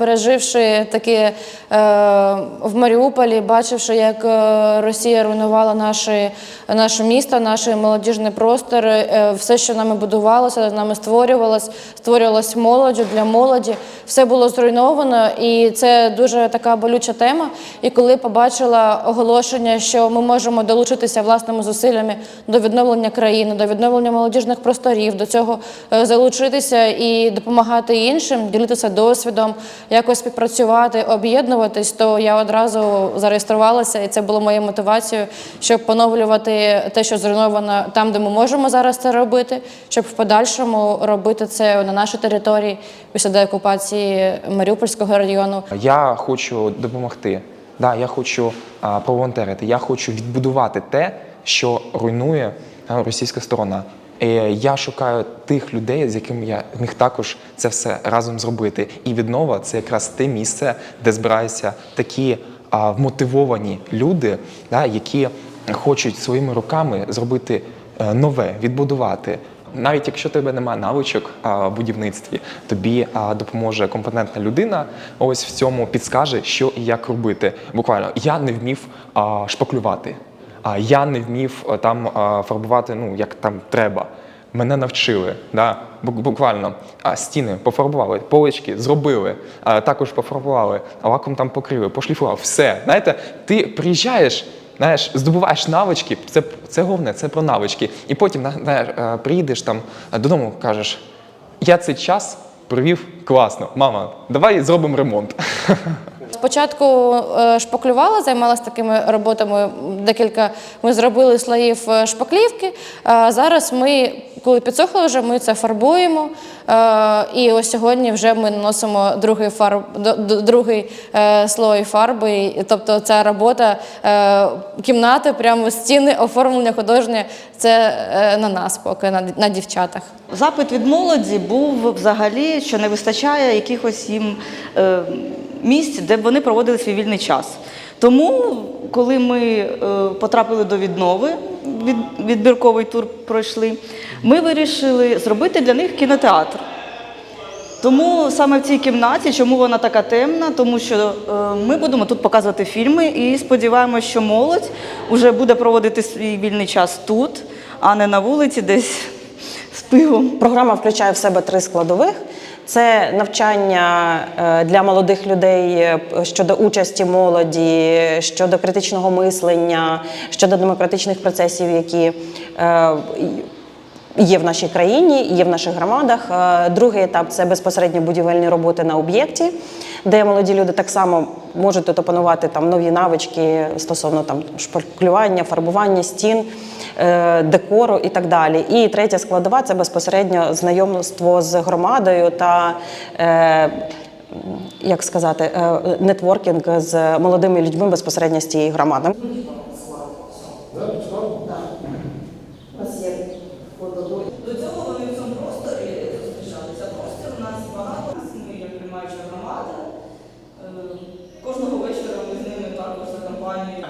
Переживши таке в Маріуполі, бачивши, як е, Росія руйнувала наші, наше місто, наш молодіжний простор, е, все, що нами будувалося, нами створювалось, створювалось молоддю для молоді, все було зруйновано, і це дуже така болюча тема. І коли побачила оголошення, що ми можемо долучитися власними зусиллями до відновлення країни, до відновлення молодіжних просторів, до цього е, залучитися і допомагати іншим, ділитися досвідом, якось співпрацювати, об'єднуватись, то я одразу зареєструвалася, і це було моєю мотивацією, щоб поновлювати те, що зруйновано там, де ми можемо зараз це робити, щоб в подальшому робити це на нашій території після деокупації Маріупольського району. Я хочу допомогти. Да, я хочу а, проволонтерити. Я хочу відбудувати те, що руйнує російська сторона. І я шукаю тих людей, з якими я міг також це все разом зробити. І віднова це якраз те місце, де збираються такі а, вмотивовані люди, да, які хочуть своїми руками зробити е, нове, відбудувати. Навіть якщо тебе немає навичок в будівництві, тобі допоможе компетентна людина. Ось в цьому підскаже, що і як робити. Буквально я не вмів шпаклювати, а я не вмів там фарбувати, ну як там треба. Мене навчили, да? буквально а, стіни пофарбували, полички зробили, а, також пофарбували, лаком там покрили, пошліфували. Все. Знаєте, ти приїжджаєш, знаєш, здобуваєш навички, це, це головне, це про навички. І потім на- знаєш, е, приїдеш там е, додому, кажеш, я цей час провів класно. Мама, давай зробимо ремонт. Спочатку е, шпаклювала, займалася такими роботами. Декілька ми зробили слоїв шпаклівки. Зараз ми, коли підсохло вже, ми це фарбуємо. Е, І ось сьогодні вже ми наносимо другий фарб, другий е, слой фарби. Тобто ця робота е, кімнати, прямо стіни, оформлення художнє це на нас поки, на, на дівчатах. Запит від молоді був взагалі, що не вистачає якихось їм місць, де б вони проводили свій вільний час. Тому, коли ми потрапили до віднови, від, відбірковий тур пройшли, ми вирішили зробити для них кінотеатр. Тому саме в цій кімнаті, чому вона така темна? Тому що е, ми будемо тут показувати фільми і сподіваємося, що молодь вже буде проводити свій вільний час тут, а не на вулиці десь пивом. Програма включає в себе три складових: це навчання е, для молодих людей е, щодо участі молоді, щодо критичного мислення, щодо демократичних процесів, які е, є в нашій країні, є в наших громадах. Е, Другий етап це безпосередньо будівельні роботи на об'єкті, де молоді люди так само можуть тут опанувати там нові навички стосовно там шпаклювання, фарбування стін, е, декору і так далі. І третя складова це безпосередньо знайомство з громадою та. е, Як сказати, нетворкінг з молодими людьми безпосередньо з тієї громади подало. До цього вони в цьому просторі зустрічалися. Простір у нас багато, ми як приймаюча громада. Е, кожного вечора ми з ними також за компанією.